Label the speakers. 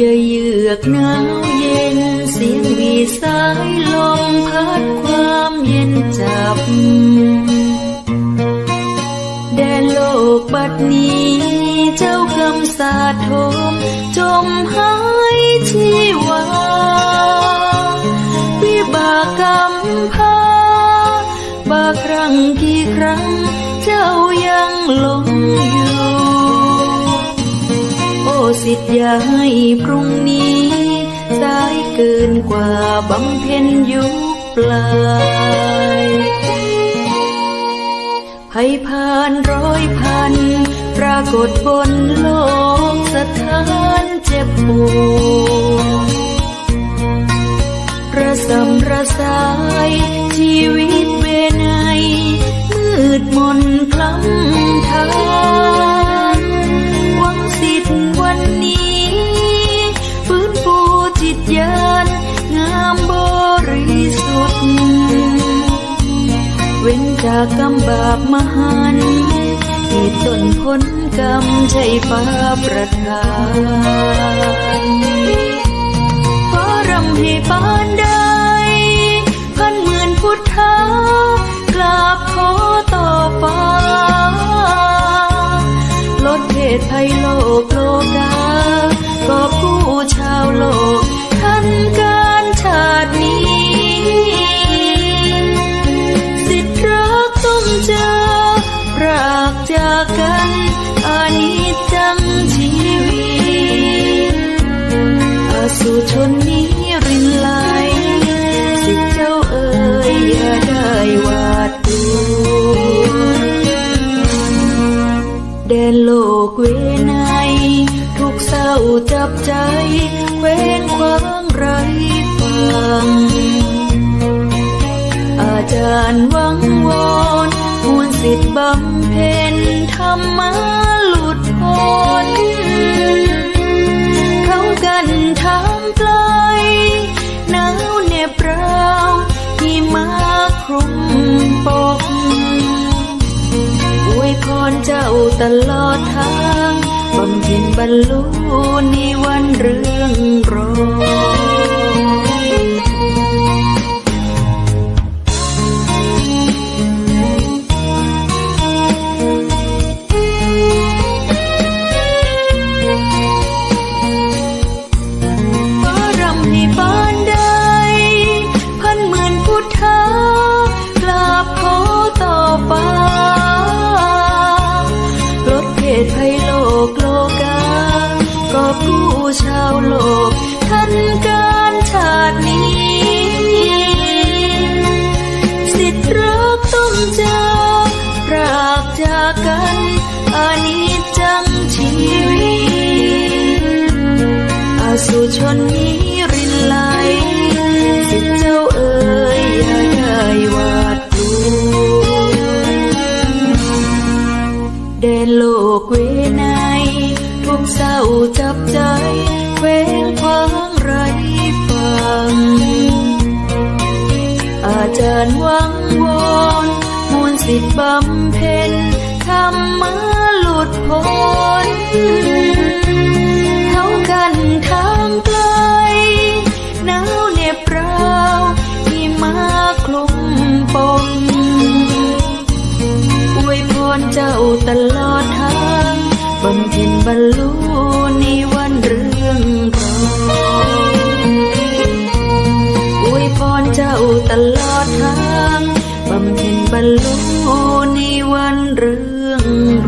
Speaker 1: อกหนาวเย็นเสียงวีสายลมพัดความเย็นจับ แดนโลกบัดนี้ เจ้ากำสาดทมจมหายชีวา สิทธิ์ย่าให้พรุ่งนี้ สายเกินกว่าบำเพ็ญยุคปลายภัยผ่านร้อยพัน ปรากฏบนโลกสถานเจ็บปวดิตญาณงามบริสุทธิ์เว้นจากกรรมบาปมหันต์เหตุต้นกรรมใช่ฟ้าประทานฟ้ารำให้ปานใดพันหมื่นพุทธากราบขอต่อฟ้าลดเหตุภัยโลกโลกาก็ผู้ชาวโลก สุชนนี้รินไหลสิเจ้าเอ๋ยอย่าได้หวาดกลัวแดนโลกเวไนทุกเศร้าจับใจเว้นคว้างไรฟัง อาจารย์วังวอนมวลสิทธิ์บำเพ็ญธรรมะ คลุมปกอวยพรเจ้าตลอดทางบำเพ็ญบรรลุนิว ชนนี้รินไหลสิเจ้าเอ๋ยอย่าได้หวาดกลัวแดนโลกเวไนยทุกเศร้าจับใจเว้งคว้างไรฟัง อาจารย์หวังวอนมวลสิทธิ์บำเพ็ญธรรมะ บรรลุในวันเรื่องรองอวยพรเจ้าตลอดทางบำเพ็ญบรรลุในวันเรื่องรอง